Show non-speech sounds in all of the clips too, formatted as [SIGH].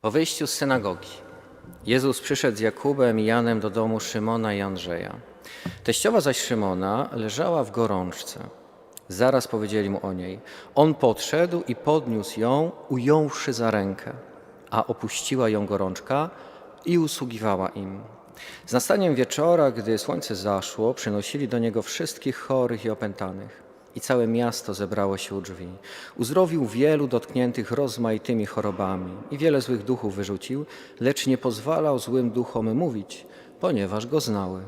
Po wyjściu z synagogi Jezus przyszedł z Jakubem i Janem do domu Szymona i Andrzeja. Teściowa zaś Szymona leżała w gorączce. Zaraz powiedzieli mu o niej. On podszedł i podniósł ją, ująwszy za rękę, a opuściła ją gorączka i usługiwała im. Z nastaniem wieczora, gdy słońce zaszło, przynosili do niego wszystkich chorych i opętanych. I całe miasto zebrało się u drzwi. Uzdrowił wielu dotkniętych rozmaitymi chorobami i wiele złych duchów wyrzucił, lecz nie pozwalał złym duchom mówić, ponieważ go znały.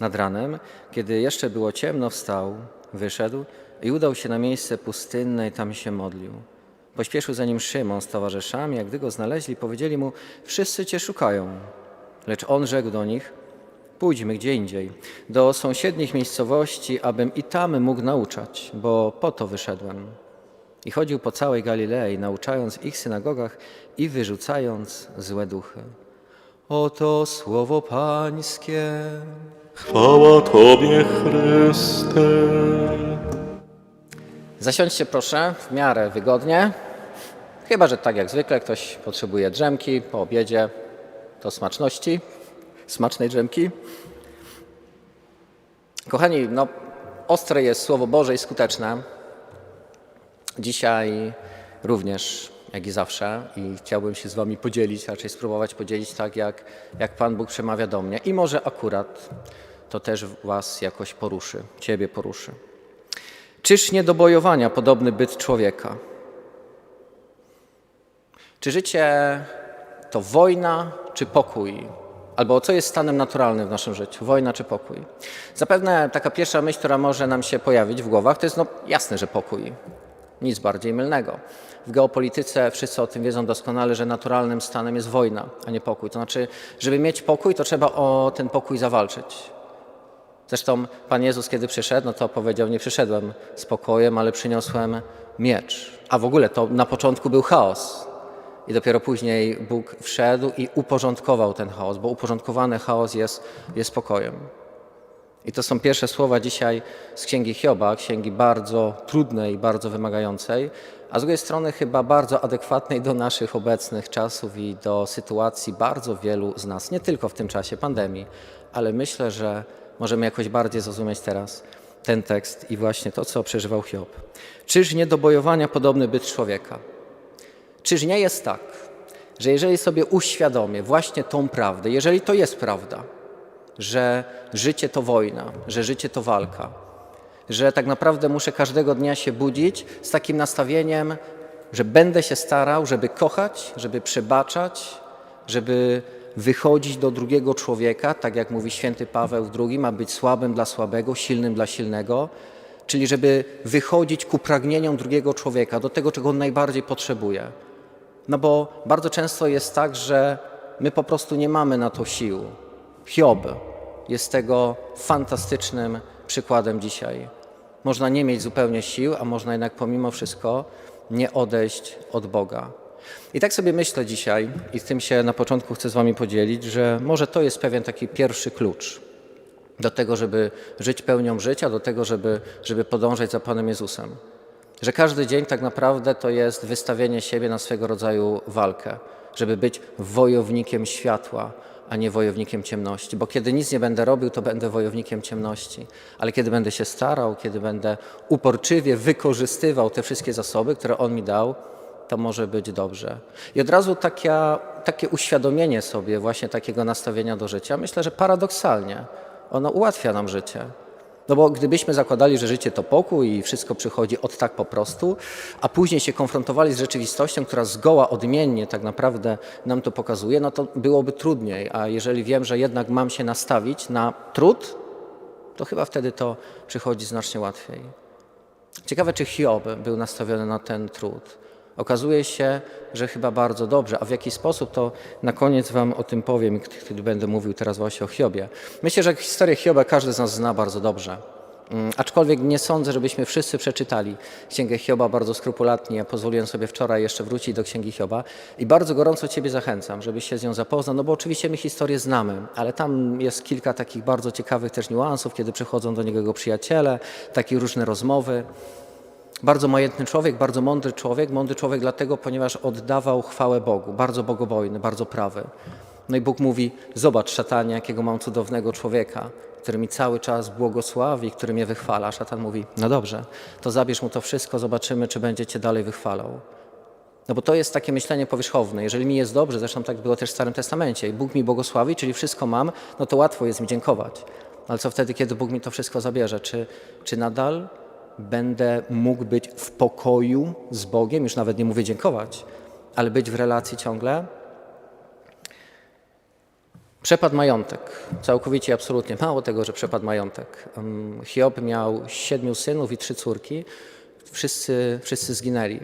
Nad ranem, kiedy jeszcze było ciemno, wstał, wyszedł i udał się na miejsce pustynne i tam się modlił. Pośpieszył za nim Szymon z towarzyszami, a gdy go znaleźli, powiedzieli mu: Wszyscy cię szukają. Lecz on rzekł do nich: Pójdźmy gdzie indziej, do sąsiednich miejscowości, abym i tam mógł nauczać, bo po to wyszedłem. I chodził po całej Galilei, nauczając w ich synagogach i wyrzucając złe duchy. Oto słowo Pańskie. Chwała Tobie, Chryste. Zasiądźcie proszę w miarę wygodnie. Chyba, że tak jak zwykle ktoś potrzebuje drzemki po obiedzie, to smaczności, smacznej drzemki. Kochani, no, ostre jest Słowo Boże i skuteczne. Dzisiaj również, jak i zawsze, i chciałbym się z Wami podzielić, raczej spróbować podzielić tak, jak, jak Pan Bóg przemawia do mnie. I może akurat to też Was jakoś poruszy, Ciebie poruszy. Czyż nie do bojowania podobny byt człowieka? Czy życie to wojna czy pokój? Albo co jest stanem naturalnym w naszym życiu? Wojna czy pokój? Zapewne taka pierwsza myśl, która może nam się pojawić w głowach, to jest no jasne, że pokój. Nic bardziej mylnego. W geopolityce wszyscy o tym wiedzą doskonale, że naturalnym stanem jest wojna, a nie pokój. To znaczy, żeby mieć pokój, to trzeba o ten pokój zawalczyć. Zresztą Pan Jezus, kiedy przyszedł, no to powiedział: Nie przyszedłem z pokojem, ale przyniosłem miecz. A w ogóle to na początku był chaos. I dopiero później Bóg wszedł i uporządkował ten chaos, bo uporządkowany chaos jest, jest pokojem. I to są pierwsze słowa dzisiaj z Księgi Hioba, księgi bardzo trudnej bardzo wymagającej, a z drugiej strony chyba bardzo adekwatnej do naszych obecnych czasów i do sytuacji bardzo wielu z nas, nie tylko w tym czasie pandemii, ale myślę, że możemy jakoś bardziej zrozumieć teraz ten tekst i właśnie to, co przeżywał Hiob. Czyż nie do bojowania podobny byt człowieka? Czyż nie jest tak, że jeżeli sobie uświadomię właśnie tą prawdę, jeżeli to jest prawda, że życie to wojna, że życie to walka, że tak naprawdę muszę każdego dnia się budzić z takim nastawieniem, że będę się starał, żeby kochać, żeby przebaczać, żeby wychodzić do drugiego człowieka, tak jak mówi święty Paweł w drugim, a być słabym dla słabego, silnym dla silnego, czyli żeby wychodzić ku pragnieniom drugiego człowieka, do tego, czego on najbardziej potrzebuje. No bo bardzo często jest tak, że my po prostu nie mamy na to sił. Hiob jest tego fantastycznym przykładem dzisiaj. Można nie mieć zupełnie sił, a można jednak pomimo wszystko nie odejść od Boga. I tak sobie myślę dzisiaj, i z tym się na początku chcę z Wami podzielić, że może to jest pewien taki pierwszy klucz do tego, żeby żyć pełnią życia, do tego, żeby, żeby podążać za Panem Jezusem. Że każdy dzień tak naprawdę to jest wystawienie siebie na swego rodzaju walkę, żeby być wojownikiem światła, a nie wojownikiem ciemności. Bo kiedy nic nie będę robił, to będę wojownikiem ciemności. Ale kiedy będę się starał, kiedy będę uporczywie wykorzystywał te wszystkie zasoby, które On mi dał, to może być dobrze. I od razu takie uświadomienie sobie właśnie takiego nastawienia do życia, myślę, że paradoksalnie ono ułatwia nam życie. No bo gdybyśmy zakładali, że życie to pokój i wszystko przychodzi od tak po prostu, a później się konfrontowali z rzeczywistością, która zgoła odmiennie tak naprawdę nam to pokazuje, no to byłoby trudniej. A jeżeli wiem, że jednak mam się nastawić na trud, to chyba wtedy to przychodzi znacznie łatwiej. Ciekawe, czy Hiob był nastawiony na ten trud. Okazuje się, że chyba bardzo dobrze. A w jaki sposób, to na koniec Wam o tym powiem, kiedy będę mówił teraz właśnie o Hiobie. Myślę, że historię Hioba każdy z nas zna bardzo dobrze. Mm, Aczkolwiek nie sądzę, żebyśmy wszyscy przeczytali Księgę Hioba bardzo skrupulatnie. Ja pozwoliłem sobie wczoraj jeszcze wrócić do Księgi Hioba i bardzo gorąco Ciebie zachęcam, żebyś się z nią zapoznał, no bo oczywiście my historię znamy, ale tam jest kilka takich bardzo ciekawych też niuansów, kiedy przychodzą do niego przyjaciele, takie różne rozmowy. Bardzo majętny człowiek, bardzo mądry człowiek. Mądry człowiek dlatego, ponieważ oddawał chwałę Bogu. Bardzo bogobojny, bardzo prawy. No i Bóg mówi: Zobacz, szatanie, jakiego mam cudownego człowieka, który mi cały czas błogosławi, który mnie wychwala. Szatan mówi: No dobrze, to zabierz mu to wszystko, zobaczymy, czy będzie cię dalej wychwalał. No bo to jest takie myślenie powierzchowne. Jeżeli mi jest dobrze, zresztą tak było też w Starym Testamencie, i Bóg mi błogosławi, czyli wszystko mam, no to łatwo jest mi dziękować. Ale co wtedy, kiedy Bóg mi to wszystko zabierze? Czy, czy nadal będę mógł być w pokoju z Bogiem? Już nawet nie mówię dziękować, ale być w relacji ciągle? Przepadł majątek. Całkowicie, absolutnie. Mało tego, że przepadł majątek. Hiob miał siedmiu synów i trzy córki. Wszyscy, wszyscy zginęli.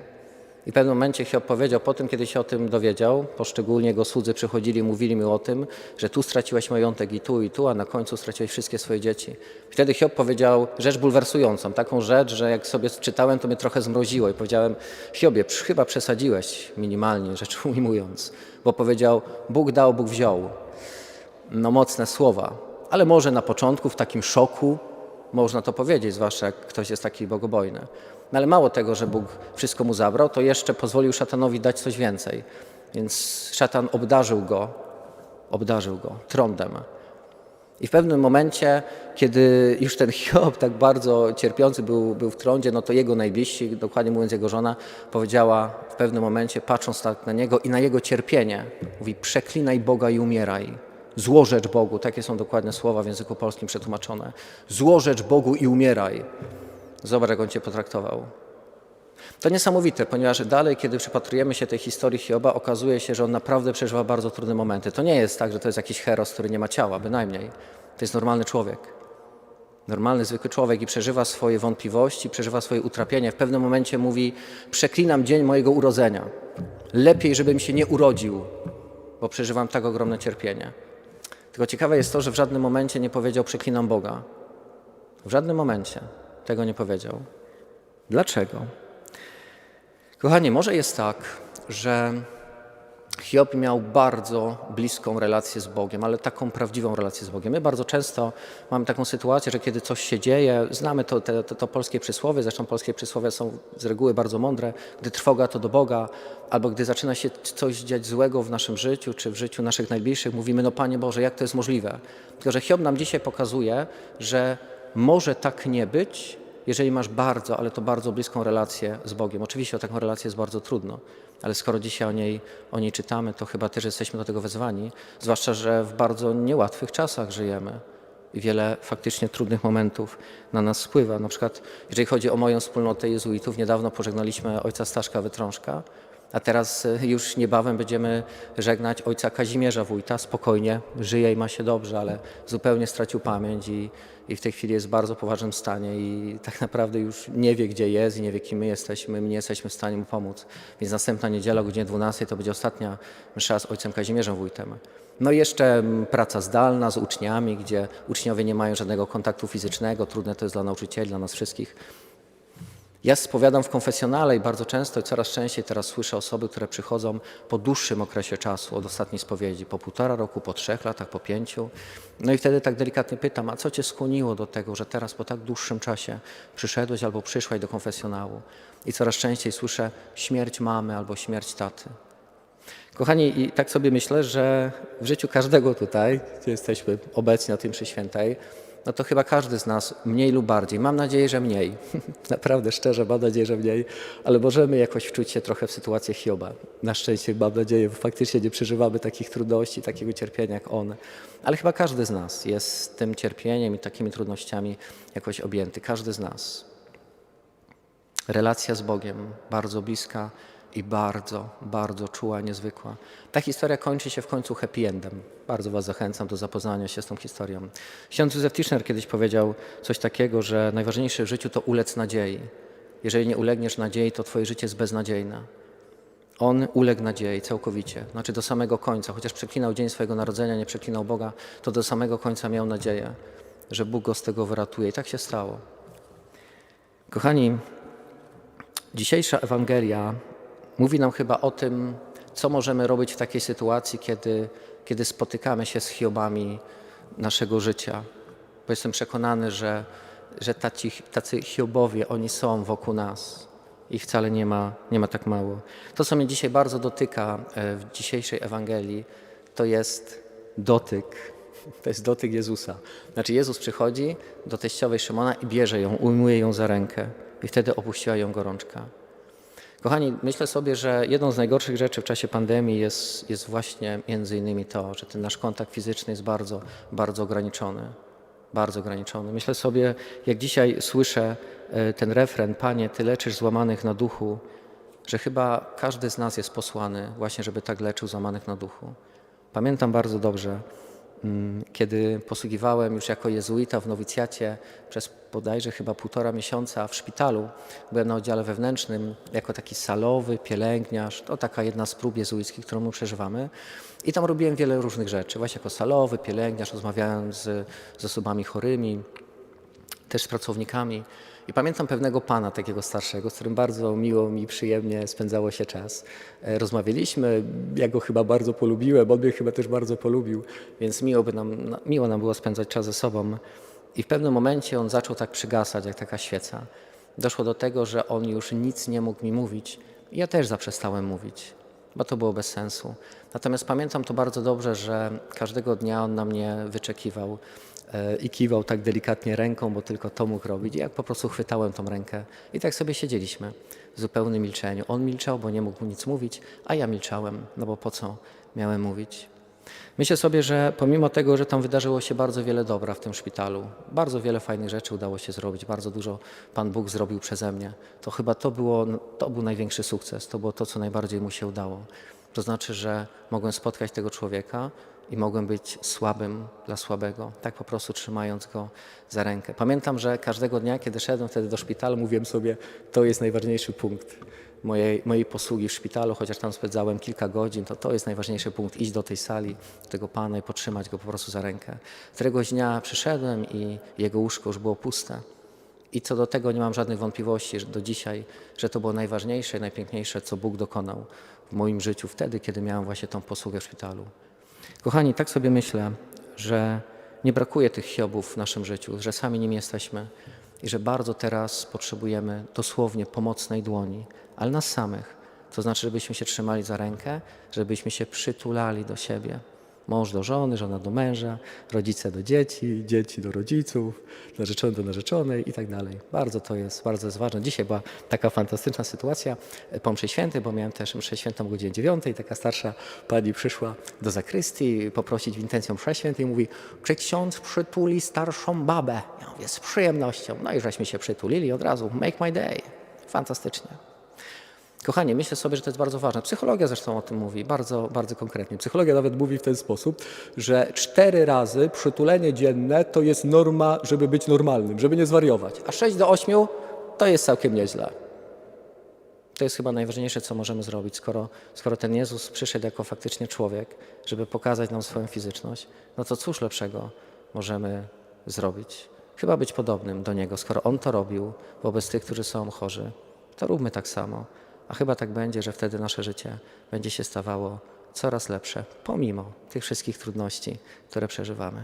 I w pewnym momencie Hiob powiedział, po tym, kiedy się o tym dowiedział, poszczególnie jego słudzy przychodzili i mówili mi o tym, że tu straciłeś majątek i tu, i tu, a na końcu straciłeś wszystkie swoje dzieci. Wtedy Hiob powiedział rzecz bulwersującą, taką rzecz, że jak sobie czytałem, to mnie trochę zmroziło i powiedziałem, Hiobie, chyba przesadziłeś minimalnie, [LAUGHS] rzecz ujmując, bo powiedział, Bóg dał, Bóg wziął no, mocne słowa, ale może na początku, w takim szoku, można to powiedzieć, zwłaszcza jak ktoś jest taki bogobojny. No, ale mało tego, że Bóg wszystko mu zabrał, to jeszcze pozwolił szatanowi dać coś więcej. Więc szatan obdarzył go, obdarzył go trądem. I w pewnym momencie, kiedy już ten Hiob tak bardzo cierpiący był, był w trądzie, no to jego najbliżsi, dokładnie mówiąc jego żona, powiedziała w pewnym momencie, patrząc tak na niego i na jego cierpienie, mówi przeklinaj Boga i umieraj. Złorzecz Bogu, takie są dokładne słowa w języku polskim przetłumaczone. Złorzecz Bogu i umieraj. Zobacz, jak on cię potraktował. To niesamowite, ponieważ dalej, kiedy przypatrujemy się tej historii Hioba, okazuje się, że on naprawdę przeżywa bardzo trudne momenty. To nie jest tak, że to jest jakiś heros, który nie ma ciała, bynajmniej. To jest normalny człowiek. Normalny, zwykły człowiek i przeżywa swoje wątpliwości, przeżywa swoje utrapienie. W pewnym momencie mówi: Przeklinam dzień mojego urodzenia. Lepiej, żebym się nie urodził, bo przeżywam tak ogromne cierpienie. Tylko ciekawe jest to, że w żadnym momencie nie powiedział: Przeklinam Boga. W żadnym momencie tego nie powiedział. Dlaczego? Kochani, może jest tak, że Hiob miał bardzo bliską relację z Bogiem, ale taką prawdziwą relację z Bogiem. My bardzo często mamy taką sytuację, że kiedy coś się dzieje, znamy to, te, to, to polskie przysłowie, zresztą polskie przysłowie są z reguły bardzo mądre, gdy trwoga to do Boga, albo gdy zaczyna się coś dziać złego w naszym życiu, czy w życiu naszych najbliższych, mówimy, no Panie Boże, jak to jest możliwe? Tylko, że Hiob nam dzisiaj pokazuje, że może tak nie być, jeżeli masz bardzo, ale to bardzo bliską relację z Bogiem. Oczywiście o taką relację jest bardzo trudno, ale skoro dzisiaj o niej, o niej czytamy, to chyba też jesteśmy do tego wezwani, zwłaszcza, że w bardzo niełatwych czasach żyjemy i wiele faktycznie trudnych momentów na nas spływa. Na przykład, jeżeli chodzi o moją wspólnotę jezuitów, niedawno pożegnaliśmy ojca Staszka Wytrążka, a teraz y, już niebawem będziemy żegnać ojca Kazimierza Wójta. Spokojnie, żyje i ma się dobrze, ale zupełnie stracił pamięć i, i w tej chwili jest w bardzo poważnym stanie i tak naprawdę już nie wie, gdzie jest i nie wie, kim my jesteśmy. My nie jesteśmy w stanie mu pomóc. Więc następna niedziela o godzinie 12 to będzie ostatnia msza z ojcem Kazimierzem Wójtem. No i jeszcze praca zdalna z uczniami, gdzie uczniowie nie mają żadnego kontaktu fizycznego. Trudne to jest dla nauczycieli, dla nas wszystkich. Ja spowiadam w konfesjonale i bardzo często i coraz częściej teraz słyszę osoby, które przychodzą po dłuższym okresie czasu od ostatniej spowiedzi, po półtora roku, po trzech latach, po pięciu. No i wtedy tak delikatnie pytam, a co cię skłoniło do tego, że teraz po tak dłuższym czasie przyszedłeś albo przyszłaś do konfesjonału? I coraz częściej słyszę śmierć mamy albo śmierć taty. Kochani, i tak sobie myślę, że w życiu każdego tutaj, gdzie jesteśmy obecni na tym przy świętej, no to chyba każdy z nas mniej lub bardziej, mam nadzieję, że mniej, [LAUGHS] naprawdę szczerze mam nadzieję, że mniej, ale możemy jakoś wczuć się trochę w sytuację Hioba. Na szczęście mam nadzieję, bo faktycznie nie przeżywamy takich trudności, takiego cierpienia jak on. Ale chyba każdy z nas jest tym cierpieniem i takimi trudnościami jakoś objęty. Każdy z nas. Relacja z Bogiem bardzo bliska i bardzo, bardzo czuła, niezwykła. Ta historia kończy się w końcu happy endem. Bardzo Was zachęcam do zapoznania się z tą historią. Ksiądz Józef Tischner kiedyś powiedział coś takiego, że najważniejsze w życiu to ulec nadziei. Jeżeli nie ulegniesz nadziei, to Twoje życie jest beznadziejne. On uległ nadziei całkowicie, znaczy do samego końca. Chociaż przeklinał dzień swojego narodzenia, nie przeklinał Boga, to do samego końca miał nadzieję, że Bóg go z tego wyratuje. I tak się stało. Kochani, Dzisiejsza Ewangelia mówi nam chyba o tym, co możemy robić w takiej sytuacji, kiedy, kiedy spotykamy się z Hiobami naszego życia. Bo jestem przekonany, że że taci, tacy Hiobowie, oni są wokół nas. Ich wcale nie ma, nie ma tak mało. To, co mnie dzisiaj bardzo dotyka e, w dzisiejszej Ewangelii, to jest dotyk. [LAUGHS] To jest dotyk Jezusa. Znaczy Jezus przychodzi do teściowej Szymona i bierze ją, ujmuje ją za rękę. I wtedy opuściła ją gorączka. Kochani, myślę sobie, że jedną z najgorszych rzeczy w czasie pandemii jest, jest właśnie między innymi to, że ten nasz kontakt fizyczny jest bardzo, bardzo ograniczony. Bardzo ograniczony. Myślę sobie, jak dzisiaj słyszę e, ten refren, Panie, Ty leczysz złamanych na duchu, że chyba każdy z nas jest posłany właśnie, żeby tak leczył złamanych na duchu. Pamiętam bardzo dobrze, kiedy posługiwałem już jako jezuita w nowicjacie przez bodajże chyba półtora miesiąca w szpitalu. Byłem na oddziale wewnętrznym jako taki salowy pielęgniarz. To taka jedna z prób jezuickich, którą my przeżywamy. I tam robiłem wiele różnych rzeczy. Właśnie jako salowy pielęgniarz, rozmawiałem z, z osobami chorymi, też z pracownikami. I pamiętam pewnego pana, takiego starszego, z którym bardzo miło mi, przyjemnie spędzało się czas. E, Rozmawialiśmy, ja go chyba bardzo polubiłem, on mnie chyba też bardzo polubił, więc miło, by nam, no, miło nam było spędzać czas ze sobą. I w pewnym momencie on zaczął tak przygasać, jak taka świeca. Doszło do tego, że on już nic nie mógł mi mówić. I ja też zaprzestałem mówić bo to było bez sensu. Natomiast pamiętam to bardzo dobrze, że każdego dnia on na mnie wyczekiwał i kiwał tak delikatnie ręką, bo tylko to mógł robić. I jak po prostu chwytałem tą rękę i tak sobie siedzieliśmy w zupełnym milczeniu. On milczał, bo nie mógł nic mówić, a ja milczałem, no bo po co miałem mówić? Myślę sobie, że pomimo tego, że tam wydarzyło się bardzo wiele dobra w tym szpitalu, bardzo wiele fajnych rzeczy udało się zrobić, bardzo dużo Pan Bóg zrobił przeze mnie, to chyba to, było, to był największy sukces, to było to, co najbardziej mu się udało. To znaczy, że mogłem spotkać tego człowieka i mogłem być słabym dla słabego, tak po prostu trzymając go za rękę. Pamiętam, że każdego dnia, kiedy szedłem wtedy do szpitala, mówiłem sobie, to jest najważniejszy punkt mojej, mojej posługi w szpitalu, chociaż tam spędzałem kilka godzin, to to jest najważniejszy punkt, iść do tej sali, do tego Pana i potrzymać Go po prostu za rękę. Któregoś dnia przyszedłem i jego łóżko już było puste. I co do tego nie mam żadnych wątpliwości że do dzisiaj, że to było najważniejsze i najpiękniejsze, co Bóg dokonał w moim życiu wtedy, kiedy miałem właśnie tą posługę w szpitalu. Kochani, tak sobie myślę, że nie brakuje tych Hiobów w naszym życiu, że sami nim jesteśmy i że bardzo teraz potrzebujemy dosłownie pomocnej dłoni, ale nas samych. To znaczy, żebyśmy się trzymali za rękę, żebyśmy się przytulali do siebie. Mąż do żony, żona do męża, rodzice do dzieci, dzieci do rodziców, narzeczony do narzeczonej i tak dalej. Bardzo to jest, bardzo jest ważne. Dzisiaj była taka fantastyczna sytuacja e, po mszy świętej, bo miałem też mszę świętą o godzinie dziewiątej. Taka starsza pani przyszła do zakrystii poprosić w intencją mszy świętej i mówi, czy ksiądz przytuli starszą babę? Ja mówię, z przyjemnością. No i żeśmy się przytulili od razu. Make my day. Fantastycznie. Kochani, myślę sobie, że to jest bardzo ważne. Psychologia zresztą o tym mówi, bardzo, bardzo konkretnie. Psychologia nawet mówi w ten sposób, że cztery razy przytulenie dzienne to jest norma, żeby być normalnym, żeby nie zwariować. A 6 do 8 to jest całkiem nieźle. To jest chyba najważniejsze, co możemy zrobić, skoro, skoro ten Jezus przyszedł jako faktycznie człowiek, żeby pokazać nam swoją fizyczność, no to cóż lepszego możemy zrobić? Chyba być podobnym do Niego. Skoro On to robił wobec tych, którzy są chorzy, to róbmy tak samo. A chyba tak będzie, że wtedy nasze życie będzie się stawało coraz lepsze, pomimo tych wszystkich trudności, które przeżywamy.